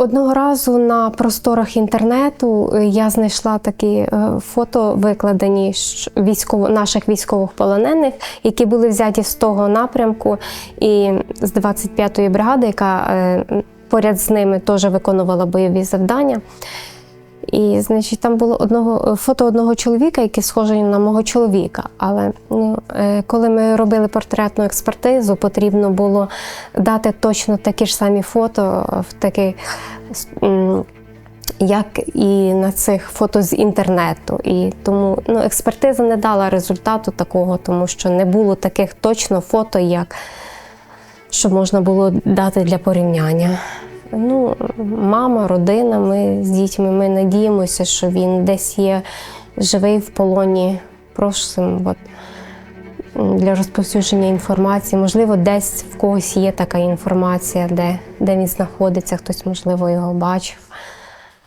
Одного разу на просторах інтернету е, я знайшла такі е, фото, викладені військово, наших військових полонених, які були взяті з того напрямку, і з 25-ї бригади, яка е, поряд з ними теж виконувала бойові завдання. І, значить, там було одного фото одного чоловіка, який схожий на мого чоловіка. Але ну, е, коли ми робили портретну експертизу, потрібно було дати точно такі ж самі фото в такий, як і на цих фото з інтернету. І тому ну, експертиза не дала результату такого, тому що не було таких точно фото, як що можна було дати для порівняння. Ну, мама, родина, ми з дітьми, ми надіємося, що він десь є живий в полоні. Просимо от, для розповсюдження інформації. Можливо, десь в когось є така інформація, де, де він знаходиться, хтось, можливо, його бачив.